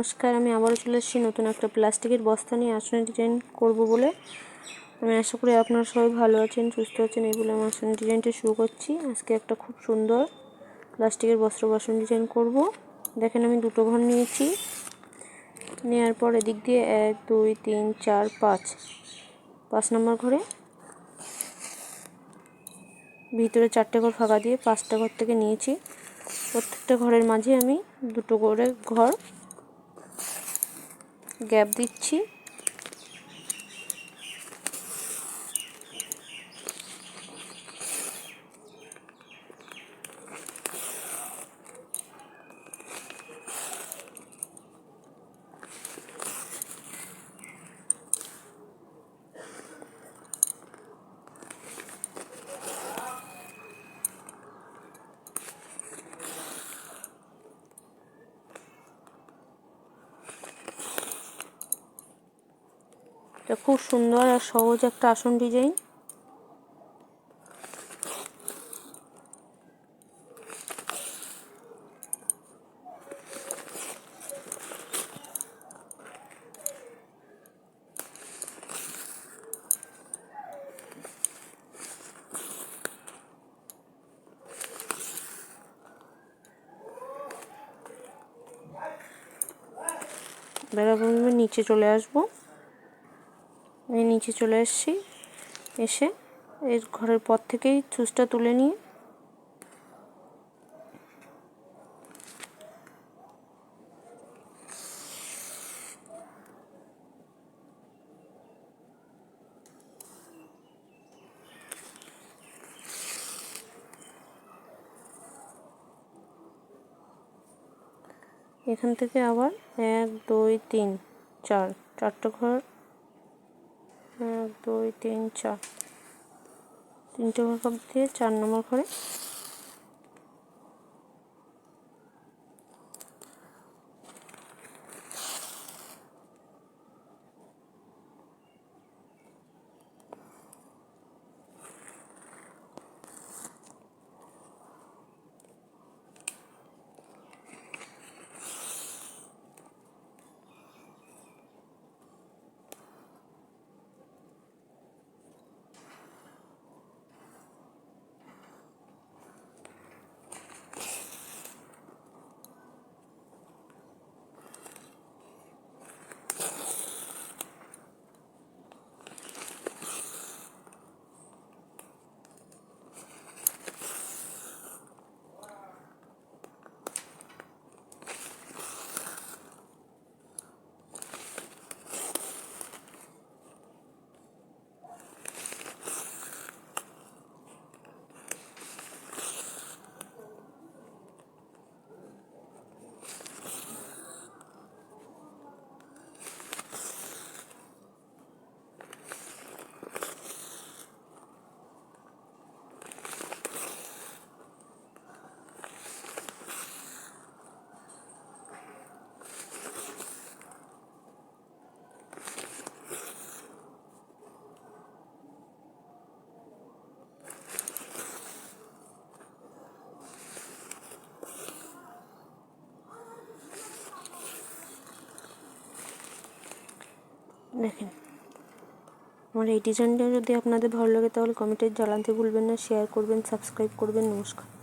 নমস্কার, আমি আবারও চলে এসেছি নতুন একটা প্লাস্টিকের বস্তা নিয়ে আসনের ডিজাইন করব বলে। আমি আশা করি আপনারা সবাই ভালো আছেন, সুস্থ আছেন এই বলে আমি আসনের ডিজাইনটা শুরু করছি। আজকে একটা খুব সুন্দর প্লাস্টিকের বস্ত্র বাসন ডিজাইন করব। দেখেন আমি দুটো ঘর নিয়েছি। নেওয়ার পর এদিক দিয়ে এক, দুই, তিন, চার, পাঁচ পাঁচ নম্বর ঘরে। ভিতরে চারটে ঘর ফাঁকা দিয়ে পাঁচটা ঘর থেকে নিয়েছি। প্রত্যেকটা ঘরের মাঝে আমি দুটো করে ঘর গ্যাপ দিচ্ছি। এটা খুব সুন্দর আর সহজ একটা আসন ডিজাইন। বেড়াবো নিচে চলে আসব। আমি নিচে চলে এসেছি। এসে এর ঘরের পর থেকেই চুজটা তুলে নিয়ে এখান থেকে আবার এক, দুই, তিন, চার, চারটা ঘর এক দুই তিন চার। তিনটে ঘর দিয়ে চার নম্বর ঘরে দেখেন। আমার এই ডিজাইনটা যদি আপনাদের ভালো লাগে তাহলে কমেন্টে জানাতে ভুলবেন না শেয়ার করবেন সাবস্ক্রাইব করবেন, নমস্কার।